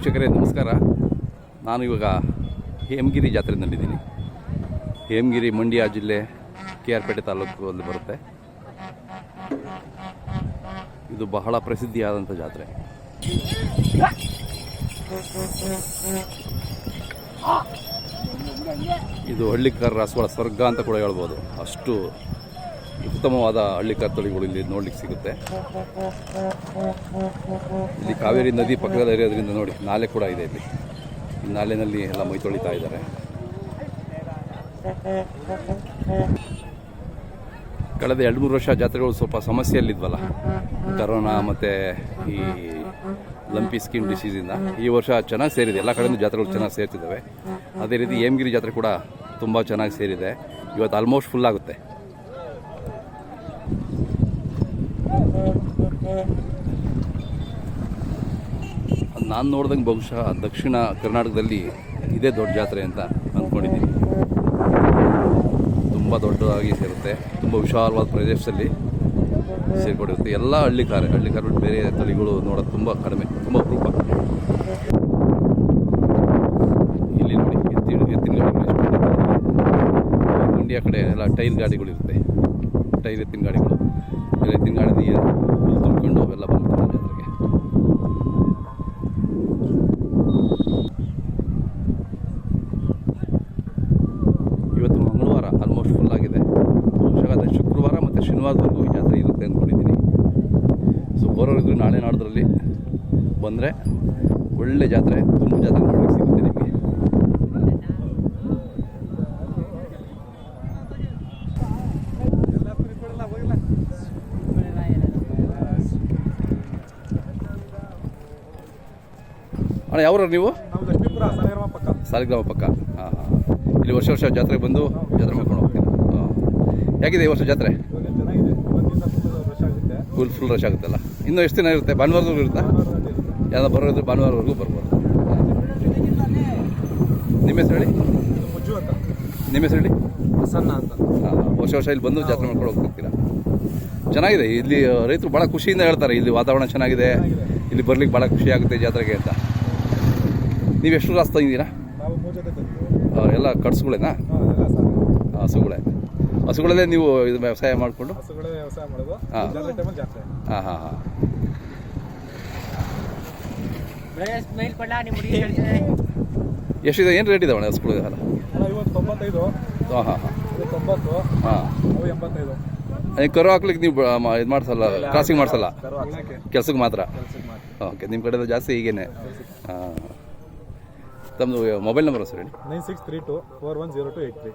ವೀಕ್ಷಕರೇ, ನಮಸ್ಕಾರ. ನಾನು ಇವಾಗ ಹೇಮಗಿರಿ ಜಾತ್ರೆಯಲ್ಲಿದ್ದೀನಿ ಹೇಮಗಿರಿ ಮಂಡ್ಯ ಜಿಲ್ಲೆ ಕೆ ಆರ್ ಪೇಟೆ ತಾಲೂಕಲ್ಲಿ ಬರುತ್ತೆ. ಇದು ಬಹಳ ಪ್ರಸಿದ್ಧಿಯಾದಂಥ ಜಾತ್ರೆ. ಇದು ಹಳ್ಳಿಕರ ರಾಸುಗಳ ಸ್ವರ್ಗ ಅಂತ ಕೂಡ ಹೇಳ್ಬೋದು. ಅಷ್ಟು ಉತ್ತಮವಾದ ಹಳ್ಳಿ ಕತ್ತಳಿಗಳು ಇಲ್ಲಿ ನೋಡ್ಲಿಕ್ಕೆ ಸಿಗುತ್ತೆ. ಇಲ್ಲಿ ಕಾವೇರಿ ನದಿ ಪಕ್ಕದಲ್ಲಿ ಇರೋದ್ರಿಂದ ನೋಡಿ, ನಾಲೆ ಕೂಡ ಇದೆ ಇಲ್ಲಿ. ಈ ನಾಲೆನಲ್ಲಿ ಎಲ್ಲ ಮೈ ತೊಳಿತಾ ಇದ್ದಾರೆ. ಕಳೆದ ಎರಡು ಮೂರು ವರ್ಷ ಜಾತ್ರೆಗಳು ಸ್ವಲ್ಪ ಸಮಸ್ಯೆಯಲ್ಲಿದ್ವಲ್ಲ. ಕರೋನಾ ಮತ್ತು ಈ ಲಂಪಿ ಸ್ಕಿನ್ ಡಿಸೀಸಿಂದ ಈ ವರ್ಷ ಚೆನ್ನಾಗಿ ಸೇರಿದೆ. ಎಲ್ಲ ಕಡೆಯಿಂದ ಜಾತ್ರೆಗಳು ಚೆನ್ನಾಗಿ ಸೇರ್ತಿದ್ದಾವೆ. ಅದೇ ರೀತಿ ಹೇಮಗಿರಿ ಜಾತ್ರೆ ಕೂಡ ತುಂಬ ಚೆನ್ನಾಗಿ ಸೇರಿದೆ. ಇವತ್ತು ಆಲ್ಮೋಸ್ಟ್ ಫುಲ್ ಆಗುತ್ತೆ. ನಾನು ನೋಡ್ದಂಗೆ ಬಹುಶಃ ದಕ್ಷಿಣ ಕರ್ನಾಟಕದಲ್ಲಿ ಇದೇ ದೊಡ್ಡ ಜಾತ್ರೆ ಅಂತ ಅಂದ್ಕೊಂಡಿದ್ದೀನಿ ತುಂಬ ದೊಡ್ಡದಾಗಿ ಸೇರುತ್ತೆ, ತುಂಬ ವಿಶಾಲವಾದ ಪ್ರದೇಶದಲ್ಲಿ ಸೇರ್ಕೊಂಡಿರುತ್ತೆ. ಎಲ್ಲ ಹಳ್ಳಿಕಾರ ಹಳ್ಳಿಕಾರ ಬಿಟ್ಟು ಬೇರೆ ತಳಿಗಳು ನೋಡೋದು ತುಂಬ ಕಡಿಮೆ, ತುಂಬ ಅಪರೂಪ. ಇಲ್ಲಿ ನೋಡಿ ಎತ್ತಿನ ಎತ್ತಿನ. ಮಂಡ್ಯ ಕಡೆ ಎಲ್ಲ ಟೈರ್ ಗಾಡಿಗಳಿರುತ್ತೆ, ಟೈಲ್ ಎತ್ತಿನ ಗಾಡಿಗಳು. ಎಲ್ಲ ತಿಂಗಳ ನೀರು ತುಂಬಿಕೊಂಡು ಅವೆಲ್ಲ ಬಂದ್ಬಿಡ್ತಾರೆ ಜಾತ್ರೆಗೆ ಇವತ್ತು ಮಂಗಳವಾರ ಆಲ್ಮೋಸ್ಟ್ ಫುಲ್ ಆಗಿದೆ. ಬಹುಶಃ ಶುಕ್ರವಾರ ಮತ್ತು ಶನಿವಾರದವರೆಗೂ ಈ ಜಾತ್ರೆ ಇರುತ್ತೆ ಅಂದ್ಕೊಂಡಿದ್ದೀನಿ ಸೊ ಬರೋರಿದ್ರು ನಾಳೆ ನಾಡ್ದ್ರಲ್ಲಿ ಬಂದರೆ ಒಳ್ಳೆ ಜಾತ್ರೆ, ತುಂಬ ಜಾತ್ರೆ ನೋಡೋಕ್ಕೆ ಸಿಗುತ್ತೆ ನಿಮಗೆ ಅಣ್ಣ ಯಾವ್ರ ನೀವು? ಸಾಲಿಗ್ರಾಮ ಪಕ್ಕ. ಹಾಂ ಹಾಂ. ಇಲ್ಲಿ ವರ್ಷ ವರ್ಷ ಜಾತ್ರೆಗೆ ಬಂದು ಜಾತ್ರೆ ಮಾಡ್ಕೊಂಡು ಹೋಗ್ತೀವಿ ಹಾಂ. ಹೇಗಿದೆ ಈ ವರ್ಷ ಜಾತ್ರೆ? ಫುಲ್ ಫುಲ್ ರಶ್ ಆಗುತ್ತಲ್ಲ? ಇನ್ನೂ ಎಷ್ಟು ದಿನ ಇರುತ್ತೆ? ಭಾನುವಾರದವರೆಗೂ ಇರುತ್ತಾ? ಯಾರು ಬರೋದ್ರೆ ಭಾನುವಾರವರೆಗೂ ಬರ್ಬೋದು. ನಿಮ್ಮ ಹೆಸರು ಹೇಳಿ? ನಿಮ್ಮ ಹೆಸರು ಹೇಳಿ? ಪ್ರಸನ್ನ ಅಂತ. ವರ್ಷ ವರ್ಷ ಇಲ್ಲಿ ಬಂದು ಜಾತ್ರೆ ಮಾಡ್ಕೊಂಡು ಹೋಗ್ತಿರ್ತೀರಾ ಚೆನ್ನಾಗಿದೆ. ಇಲ್ಲಿ ರೈತರು ಭಾಳ ಖುಷಿಯಿಂದ ಹೇಳ್ತಾರೆ. ಇಲ್ಲಿ ವಾತಾವರಣ ಚೆನ್ನಾಗಿದೆ. ಇಲ್ಲಿ ಬರ್ಲಿಕ್ಕೆ ಭಾಳ ಖುಷಿ ಆಗುತ್ತೆ ಜಾತ್ರೆಗೆ ಅಂತ. ನೀವು ಎಷ್ಟು ರಾಸ್ತಾ ತಂದಿದ್ದೀರಾ? ಎಲ್ಲ ಕಟ್ಸುಗಳೇನಾ ಹಸುಗಳೇ. ಹಸುಗಳಲ್ಲೇ ನೀವು ಇದು ವ್ಯವಸಾಯ ಮಾಡಿಕೊಂಡು? ಹಸುಗಳೇ ವ್ಯವಸಾಯ ಮಾಡೋದು. ಹಾ. ಹಾಂ ಹಾಂ ಹಾಂ. ಎಷ್ಟಿದೆ? ಏನು ರೇಟ್ ಇದೆ ಹಸುಗಳು ಹಾಂ ಅಲ್ಲ? ಇವತ್ತು ತೊಂಬತ್ತೈದು. ಹಾಂ ಹಾಂ ಹಾಂ. ಕರು ಹಾಕ್ಲಿಕ್ಕೆ ನೀವು ಇದು ಮಾಡಿಸಲ್ಲ ಕ್ರಾಸಿಂಗ್ ಮಾಡಿಸಲ್ಲ? ಕೆಲ್ಸಕ್ಕೆ ಮಾತ್ರ? ಕೆಲ್ಸಕ್ಕೆ ಮಾತ್ರ. ಓಕೆ ನಿಮ್ಮ ಕಡೆ ಜಾಸ್ತಿ ಈಗೇನೆ ಹಾಂ. ತಮ್ಮದು ಮೊಬೈಲ್ ನಂಬರ್ ಸರ್ ಹೇಳಿ. Nine six three two four one zero two eight three.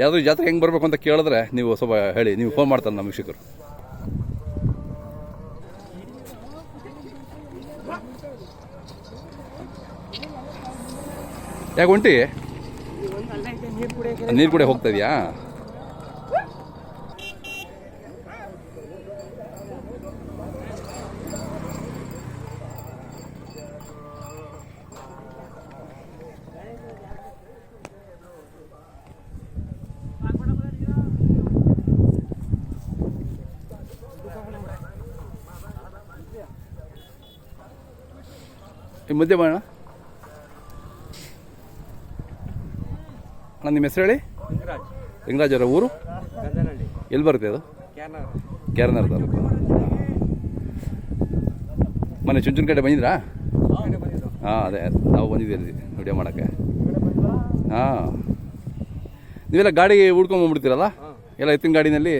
ಯಾವುದೂ ಜಾತ್ರೆ ಹೆಂಗೆ ಬರಬೇಕು ಅಂತ ಕೇಳಿದ್ರೆ ನೀವು ಸ್ವಲ್ಪ ಹೇಳಿ ನೀವು ಫೋನ್ ಮಾಡ್ತಾರೆ ನಮ್ಮ ವೀಕ್ಷಕರು. ಯಾಕೆ ಹೊಂಟಿ ನೀರು ಕೂಡ ಹೋಗ್ತಾ ಇದೆಯಾ? ಈ ಮುದ್ದೆ ಮಾಡೋಣ? ಅಣ್ಣ ನಿಮ್ಮ ಹೆಸರು ಹೇಳಿ? ಲಿಂಗರಾಜ್. ಅವರ ಊರು? ಎಲ್ಲಿ ಬರುತ್ತೆ ಅದು? ಕ್ಯಾರನರ್. ತಾಲೂಕು. ಮೊನ್ನೆ ಚುಂಚುನ ಕಡೆ ಬಂದಿದ್ರಾ ಹಾಂ ಅದೇ. ನಾವು ಬಂದಿದ್ದೀವಿ ವಿಡಿಯೋ ಮಾಡೋಕ್ಕೆ. ಹಾಂ. ನೀವೆಲ್ಲ ಗಾಡಿ ಹುಡ್ಕೊಂಬಂದ್ಬಿಡ್ತೀರಲ್ಲ ಎಲ್ಲ ಎತ್ತಿನ ಗಾಡಿನಲ್ಲಿ?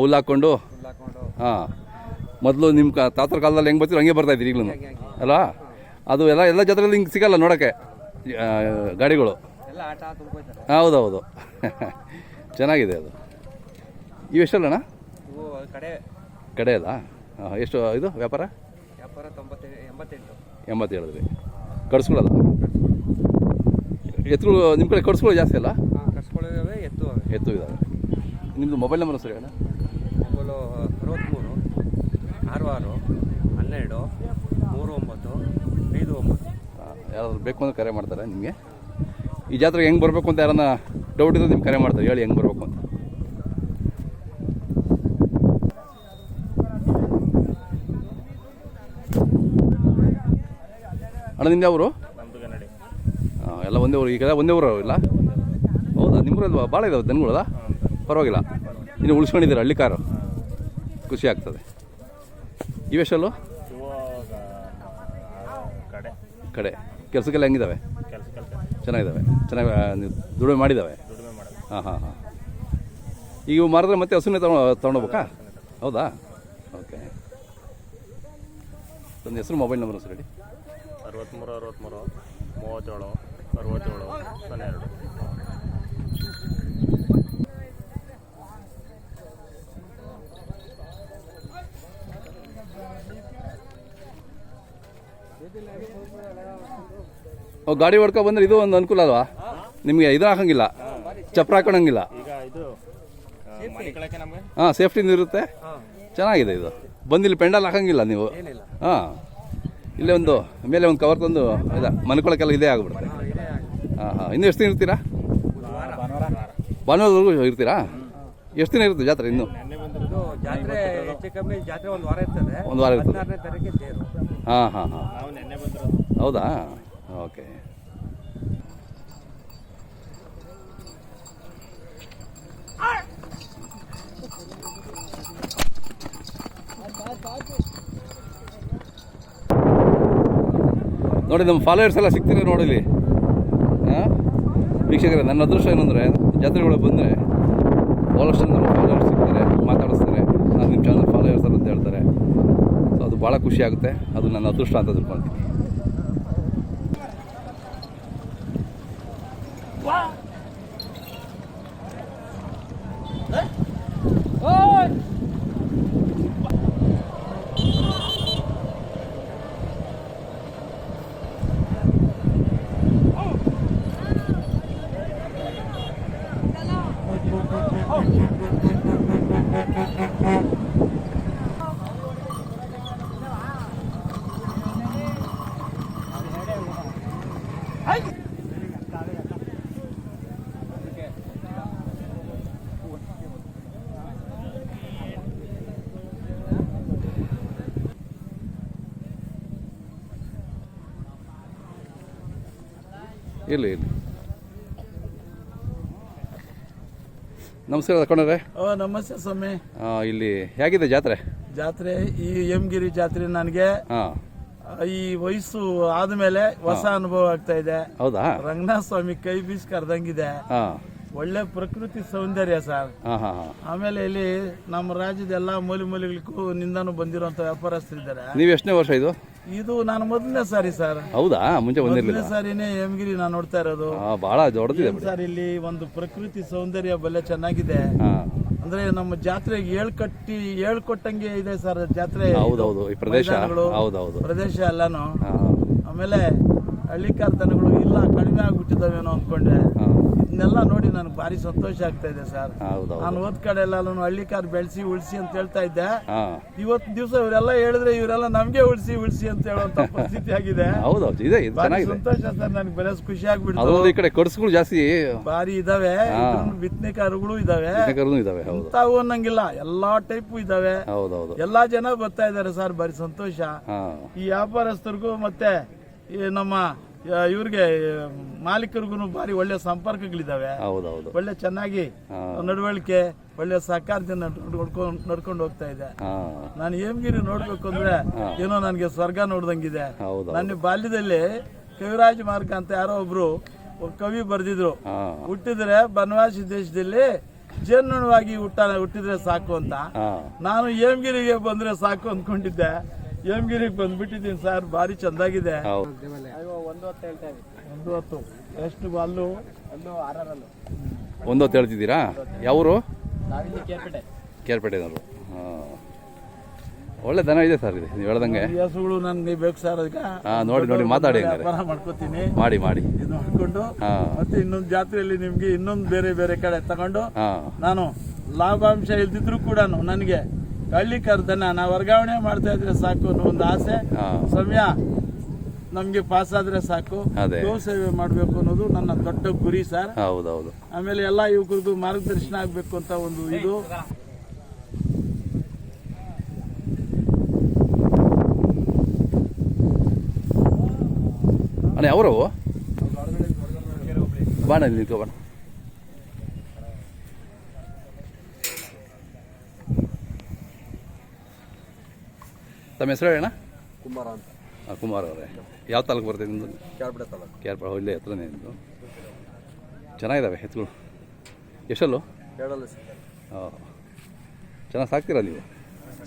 ಹುಲ್ಲು ಹಾಕ್ಕೊಂಡು? ಹಾಂ. ಮೊದಲು ನಿಮ್ಮ ತಾತರ ಕಾಲದಲ್ಲಿ ಹೆಂಗೆ ಬರ್ತೀರೋ ಹಂಗೆ ಬರ್ತಾ ಇದ್ದೀರಿ ಈಗಲೂ ಅಲ್ಲ ಅದು ಎಲ್ಲ ಎಲ್ಲ ಜಾತ್ರೆಯಲ್ಲಿ ಹಿಂಗೆ ಸಿಗಲ್ಲ ನೋಡೋಕ್ಕೆ. ಗಾಡಿಗಳು. ಎಲ್ಲ ಆಟ ತುಂಬ್ಕೋತಾರೆ ಹೌದೌದು. ಚೆನ್ನಾಗಿದೆ ಅದು. ಇವೆಷ್ಟಲ್ಲಣ್ಣ ಇವು ಕಡೆ. ಕಡೆ ಅಲ್ಲ ಎಷ್ಟು ಇದು ವ್ಯಾಪಾರ? ವ್ಯಾಪಾರ ತೊಂಬತ್ತೈದು ಎಂಬತ್ತೆಂಟು. ಎಂಬತ್ತು ಕಡಿಸ್ಕೊಳ್ಳಲ್ಲ ಎತ್ತು ಎತ್ತುಗಳು ನಿಮ್ಮ ಕಡೆ ಕಡ್ಸ್ಗಳು ಜಾಸ್ತಿ ಅಲ್ಲ? ಎತ್ತು ಎತ್ತು ಇದಾವೆ. ನಿಮ್ಮದು ಮೊಬೈಲ್ ನಂಬರ್ ಸರಿ ಅಣ್ಣ ಮೊಬೈಲು ಅರವತ್ತ್ಮೂರು ಆರು ಆರು ಹನ್ನೆರಡು ಮೂರು ಒಂಬತ್ತು ಐದು ಒಂಬತ್ತು. ಯಾರಾದ್ರು ಬೇಕು ಅಂತ ಕರೆ ಮಾಡ್ತಾರೆ ನಿಮಗೆ. ಈ ಜಾತ್ರೆಗೆ ಹೆಂಗೆ ಬರಬೇಕು ಅಂತ ಯಾರನ್ನ ಡೌಟ್ ಇದ್ರೆ ನಿಮ್ಗೆ ಕರೆ ಮಾಡ್ತಾರೆ. ಹೇಳಿ ಹೆಂಗೆ ಬರಬೇಕು ಅಂತ. ಅಣ್ಣ ನಿಮ್ದು ಯಾವರು? ಹಾಂ ಎಲ್ಲ ಒಂದೇ ಊರು ಈಗ ಒಂದೇ ಊರು ಇಲ್ಲ? ಹೌದಾ ನಿಮ್ಮೂರಲ್ಲಿ ಭಾಳ ಇದಾವೆ ದನಗಳದ ಪರವಾಗಿಲ್ಲ. ಇನ್ನು ಉಳಿಸ್ಕೊಂಡಿದ್ದೀರ ಹಳ್ಳಿ ಕಾರು? ಖುಷಿ ಆಗ್ತದೆ. ಇವೆಷ್ಟಲ್ಲು? ಕಡೆ. ಕೆಲಸಕ್ಕೆಲ್ಲ ಹೆಂಗಿದ್ದಾವೆ ಚೆನ್ನಾಗಿದ್ದಾವೆ ಚೆನ್ನಾಗಿ ದುಡಿಮೆ ಮಾಡಿದ್ದಾವೆ ಹಾಂ ಹಾಂ ಹಾಂ. ಈಗ ಮಾರಿದ್ರೆ ಮತ್ತೆ ಹಸುನೇ ತಗೊಂಡು ತೊಗೊಂಡೋಗ್ಬೇಕಾ? ಹೌದಾ? ಓಕೆ. ಒಂದು ಹೆಸರು, ಮೊಬೈಲ್ ನಂಬರ್ ಹೆಸರು ಹೇಳಿ. ಅರವತ್ತ್ಮೂರು ಅರವತ್ತ್ಮೂರು ಮೂವತ್ತೇಳು, ಅರವತ್ತೇಳು ಸೊನ್ನೆ ಗಾಡಿ ಹೊಡ್ಕೊ ಬಂದ್ರೆ ಇದು ಒಂದು ಅನುಕೂಲ ಅಲ್ವಾ? ನಿಮಗೆ ಇದು ಹಾಕಂಗಿಲ್ಲ. ಚಪ್ರ ಹಾಕೊಳಂಗಿಲ್ಲ ಹಾಂ ಸೇಫ್ಟಿನೂ ಇರುತ್ತೆ. ಚೆನ್ನಾಗಿದೆ ಇದು. ಬಂದು ಇಲ್ಲಿ ಪೆಂಡಲ್ ಹಾಕಂಗಿಲ್ಲ ನೀವು. ಹಾಂ. ಇಲ್ಲೇ ಒಂದು ಮೇಲೆ ಒಂದು ಕವರ್ ತಂದು ಇಲ್ಲ ಮನ್ಕೊಳಕ್ಕೆಲ್ಲ ಇದೇ ಆಗ್ಬಿಡುತ್ತೆ. ಹಾಂ ಹಾಂ. ಇನ್ನೂ ಎಷ್ಟು ದಿನ ಇರ್ತೀರಾ? ಭಾನುವಾರವರೆಗೂ ಇರ್ತೀರಾ? ಎಷ್ಟು ದಿನ ಇರುತ್ತೆ ಜಾತ್ರೆ ಇನ್ನು? ಜಾತ್ರೆ ಹೆಚ್ಚು ಜಾತ್ರೆ ಒಂದು ವಾರ ಇರ್ತದೆ. ಹಾಂ ಹಾಂ ಹಾಂ. ಹೌದಾ? ಓಕೆ ನೋಡಿ, ನಮ್ಮ ಫಾಲೋವರ್ಸ್ ಎಲ್ಲ ಸಿಗ್ತೀರಿ ನೋಡಿಲಿ ವೀಕ್ಷಕರೇ, ನನ್ನ ಅದೃಷ್ಟ ಏನಂದರೆ, ಜಾತ್ರೆಗಳು ಬಂದರೆ ಭಾಳಷ್ಟು ನಮ್ಮ ಫಾಲೋವರ್ಸ್ ಸಿಗ್ತಾರೆ, ಮಾತಾಡಿಸ್ತಾರೆ. ನಾನು ನಿಮ್ಮ ಚಾನಲ್ ಫಾಲೋವರ್ಸ್ ಅಂತ ಹೇಳ್ತಾರೆ. ಸೊ ಅದು ಭಾಳ ಖುಷಿ ಆಗುತ್ತೆ. ಅದು ನನ್ನ ಅದೃಷ್ಟ ಅಂತ ತಿಳ್ಕೊಳ್ತೀನಿ ಇರಲಿ ಇಲ್ಲ. ನಮಸ್ಕಾರ ತಕೊಂಡ್ರೆ ಓ ನಮಸ್ತೆ ಸ್ವಾಮಿ. ಇಲ್ಲಿ ಹೇಗಿದೆ ಜಾತ್ರೆ? ಜಾತ್ರೆ ಈ ಯಮಗಿರಿ ಜಾತ್ರೆ ನನಗೆ. ಈ ವಯಸ್ಸು ಆದ್ಮೇಲೆ ಹೊಸ ಅನುಭವ ಆಗ್ತಾ ಇದೆ. ಹೌದಾ? ರಂಗನಾಥ ಸ್ವಾಮಿ ಕೈ ಬೀಸ್ ಕರ್ದಂಗಿದೆ. ಒಳ್ಳೆ ಪ್ರಕೃತಿ ಸೌಂದರ್ಯ ಸರ್. ಆಮೇಲೆ ಇಲ್ಲಿ ನಮ್ಮ ರಾಜ್ಯದ ಎಲ್ಲಾ ಮೂಲೆ ಮೂಲೆಗಳಿಗೂ ನಿಂದಾನು ಬಂದಿರುವಂತ ವ್ಯಾಪಾರಸ್ಥರಿದ್ದಾರೆ. ನೀವು ಎಷ್ಟನೇ ವರ್ಷ ಇದು? ಇದು ನಾನು ಮೊದಲನೇ ಸಾರಿ ಸರ್. ಹೌದಾ? ಮುಂಚೆ ಬಂದಿರಲಿಲ್ಲ. ಮೊದಲನೇ ಸಾರಿನೇ ಯಮಗಿರಿ ನಾನು ನೋಡ್ತಾ ಇರೋದು. ಹಾ ಬಹಳ ದೊಡ್ಡದಿದೆ ಬಿಡಿ. ಸರ್ ಇಲ್ಲಿ ಒಂದು ಪ್ರಕೃತಿ ಸೌಂದರ್ಯ ಬಲ್ಲೆ ಚೆನ್ನಾಗಿದೆ. ಹಾಂ. ಅಂದ್ರೆ ನಮ್ಮ ಜಾತ್ರೆಗೆ ಏಳ್ಕಟ್ಟಿ ಹೇಳ್ಕೊಟ್ಟಂಗೆ ಇದೆ ಸರ್ ಜಾತ್ರೆ. ಹೌದೌದು. ಈ ಪ್ರದೇಶ. ಮೈದಾನಗಳು, ಹೌದೌದು. ಪ್ರದೇಶ ಎಲ್ಲಾನು. ಹಾಂ. ಆಮೇಲೆ ಹಳ್ಳಿ ಕಾರ್ತನಗಳು ಇಲ್ಲ ಕಡಿಮೆ ಆಗ್ಬಿಟ್ಟಿದಾವೇನೋ ಅನ್ಕೊಂಡೆ ಇದನ್ನೆಲ್ಲ ನೋಡಿ ನನಗೆ ಭಾರಿ ಸಂತೋಷ ಆಗ್ತಾ ಇದೆ ಸರ್. ಹೌದು ನಾನು ಹೋದ್ ಕಡೆ ಎಲ್ಲ ಹಳ್ಳಿಕಾರ್ ಬೆಳೆಸಿ ಉಳಿಸಿ ಅಂತ ಹೇಳ್ತಾ ಇದ್ದೆ. ಇವತ್ ಇವತ್ತು ದಿವಸ ಇವರೆಲ್ಲ ಹೇಳಿದ್ರೆ ಇವರೆಲ್ಲ ನಮ್ಗೆ ಉಳಿಸಿ ಉಳಿಸಿ ಅಂತ ಹೇಳುವಂತ ಪರಿಸ್ಥಿತಿ ಆಗಿದೆ. ಹೌದು ಇದೆ ಇದು ಭಾರಿ ಚೆನ್ನಾಗಿದೆ. ಸಂತೋಷ ಸರ್ ನನಗೆ ಬೆಲೆ ಖುಷಿ ಆಗ್ಬಿಡ್ತು. ಅದೊಂದು ಈ ಕಡೆ ಕಡ್ಸ್ಗಳು ಜಾಸ್ತಿ. ಭಾರಿ ಇದಾವೆ. ಬಿತ್ತನೆಕಾರುಗಳು ಇದಾವೆ. ಕರ್ನೂ ಇದಾವೆ ಹೌದು. ತಾವು ಅನ್ನಂಗಿಲ್ಲ. ಎಲ್ಲಾ ಟೈಪ್ ಇದಾವೆ. ಹೌದೌದು. ಎಲ್ಲಾ ಜನ ಬರ್ತಾ ಇದಾರೆ ಸರ್ ಬಾರಿ ಸಂತೋಷ. ಹಾಂ. ಈ ವ್ಯಾಪಾರಸ್ಥರಿಗೂ ಮತ್ತೆ ಈ ನಮ್ಮ ಇವ್ರಿಗೆ ಮಾಲೀಕರಿಗೂ ಭಾರಿ ಒಳ್ಳೆ ಸಂಪರ್ಕಗಳಿದಾವೆ ಹೌದೌದು. ಒಳ್ಳೆ ಚೆನ್ನಾಗಿ ನಡವಳಿಕೆ ಒಳ್ಳೆ ಸಹಕಾರದಿಂದ ನಡ್ಕೊಂಡು ನಡ್ಕೊಂಡು ಹೋಗ್ತಾ ಇದೆ. ನಾನು ಹೇಮಗಿರಿ ನೋಡ್ಬೇಕು ಅಂದ್ರೆ ಏನೋ ನನಗೆ ಸ್ವರ್ಗ ನೋಡ್ದಂಗಿದೆ. ಇದೆ ನನ್ನ ಬಾಲ್ಯದಲ್ಲಿ ಕವಿರಾಜ್ ಮಾರ್ಗ ಅಂತ ಯಾರೋ ಒಬ್ರು ಒಬ್ಬ ಕವಿ ಬರೆದಿದ್ರು. ಹುಟ್ಟಿದ್ರೆ ಬನವಾಸಿ ದೇಶದಲ್ಲಿ ಜೇನುವಾಗಿ ಹುಟ್ಟ ಹುಟ್ಟಿದ್ರೆ ಸಾಕು ಅಂತ. ನಾನು ಹೇಮಗಿರಿಗೆ ಬಂದ್ರೆ ಸಾಕು ಅಂದ್ಕೊಂಡಿದ್ದೆ. ಹೇಮಗಿರಿಗೆ ಬಂದ್ಬಿಟ್ಟಿದ್ದೀನಿ ಸರ್ ಭಾರಿ ಚಂದಾಗಿದೆ. ಹೌದು ಒಂದು ಹತ್ತು. ಎಷ್ಟು ಅಲ್ಲು ಒಂದು ಹೊತ್ತು ಹೇಳ್ತಿದ್ದೀರಾ? ಯಾವರು? ಕೇರ್ಪೇಟೆನವರು. ಹಾಂ. ಒಳ್ಳೆ ದನ ಇದೆ ಸರ್ ಇದು. ನೀವು ಹೇಳ್ದಂಗೆ. ಈ ಹಸುಗಳು ನನ್ಗೆ ಬೇಕು ಸರ್ ಅದಕ್ಕೆ. ಹಾಂ ನೋಡಿ ನೋಡಿ ಮಾತಾಡಿ ಹಂಗಾರೆ. ವ್ಯಾಪಾರ ಮಾಡ್ಕೋತೀನಿ. ಮಾಡಿ ಮಾಡಿ. ಇದು ಮಾಡ್ಕೊಂಡು ಹಾಂ. ಮತ್ತೆ ಇನ್ನೊಂದು ಜಾತ್ರೆಯಲ್ಲಿ ನಿಮ್ಗೆ ಇನ್ನೊಂದು ಬೇರೆ ಬೇರೆ ಕಡೆ ತಗೊಂಡು ಹಾಂ. ನಾನು ಲಾಭಾಂಶ ಇಲ್ದಿದ್ರು ಕೂಡ ನನಗೆ ಹಳ್ಳಿ ಕರ್ದನ ನಾ ವರ್ಗಾವಣೆ ಮಾಡ್ತಾ ಇದ್ರೆ ಸಾಕು ಅನ್ನೋ ಒಂದು ಆಸೆ. ಹಾಂ. ಸಮಯ ನಮ್ಗೆ ಪಾಸ್ ಆದ್ರೆ ಸಾಕು. ಅದೇ. ಗೋ ಸೇವೆ ಮಾಡ್ಬೇಕು ಅನ್ನೋದು ನನ್ನ ದೊಡ್ಡ ಗುರಿ ಸರ್ ಹೌದೌದು. ಆಮೇಲೆ ಎಲ್ಲಾ ಯುವಕರಿಗೂ ಮಾರ್ಗದರ್ಶನ ಆಗ್ಬೇಕು ಅಂತ ಒಂದು ಇದು. ಅಣ್ಣ ಬಾಣಲ್ಲಿ ಬಾಣ ಇಲ್ಲಿ ನಿಂತ್ಕೊ ಬಾಣ ತಮ್ಮ ಹೆಸರು ಹೇಳಣ್ಣ? ಕುಮಾರ ಅಂತ. ಕುಮಾರ್ ಅವರೇ. ಯಾವ ತಾಲೂಕು ಬರ್ತದೆ ನಿಮ್ಮದು ಕೇರ್ಪಡೆ ತಾಲೂಕು. ಕೇರ್ಪಡೆ ಇಲ್ಲೇ ಹತ್ರನೇ ನಿಮ್ಮದು ಚೆನ್ನಾಗಿದ್ದಾವೆ ಎತ್ತುಗಳು. ಎಷ್ಟಲ್ಲು? ಹೇಳಲ್ಲ ಹಾಂ ಚೆನ್ನಾಗಿ ಸಾಕ್ತೀರಾ ನೀವು?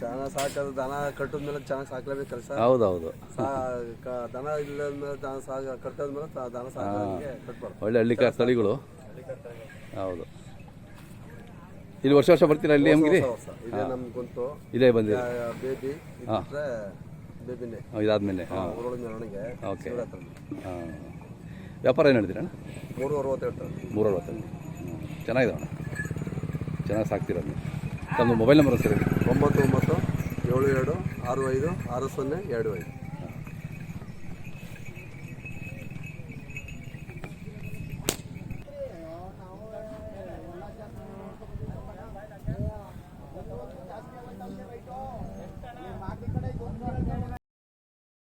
ಚೆನ್ನಾಗಿ ಸಾಕೋದು ದನ ಕಟ್ಟಿದ್ಮೇಲೆ ಚೆನ್ನಾಗಿ ಸಾಕಲೇಬೇಕು ಕೆಲಸ. ಹೌದೌದು. ಸಾ ಇಲ್ಲದ ದನ ಇಲ್ಲದ್ಮೇಲೆ ದನ ಸಾಗ ಕಟ್ಟದ ಮೇಲೆ ದನ ಸಾಕೋದಕ್ಕೆ ಕಟ್ಬಾರ್ದು. ಒಳ್ಳೆ ಹಳ್ಳಿಕಾರ್ ತಳಿಗಳು. ಹೌದು. ಇಲ್ಲಿ ವರ್ಷ ವರ್ಷ ಬರ್ತೀರಾ ಇಲ್ಲಿ ಹೊಸ ಇದೇ ನಮ್ಗೆ ಗೊತ್ತು. ಇಲ್ಲೇ ಬಂದಿದೆ ಬೇಬಿ ಬೇಬಿನೇ ಇದಾದ್ಮೇಲೆ. ಹಾಂ ಓಕೆ. ಹಾಂ. ವ್ಯಾಪಾರ ಏನು ಹೇಳ್ತೀರಣ್ಣ? ಮೂರು ಮೂರು ಅರವತ್ತಲ್ಲಿ ಚೆನ್ನಾಗಿದಾವಣ್ಣ ಚೆನ್ನಾಗಿ ಸಾಕ್ತಿರೋದು ತಮ್ಮ ಮೊಬೈಲ್ ನಂಬರ್ ಸರಿ ಒಂಬತ್ತು ಒಂಬತ್ತು ಏಳು ಎರಡು ಆರು ಐದು ಆರು ಸೊನ್ನೆ ಎರಡು ಐದು.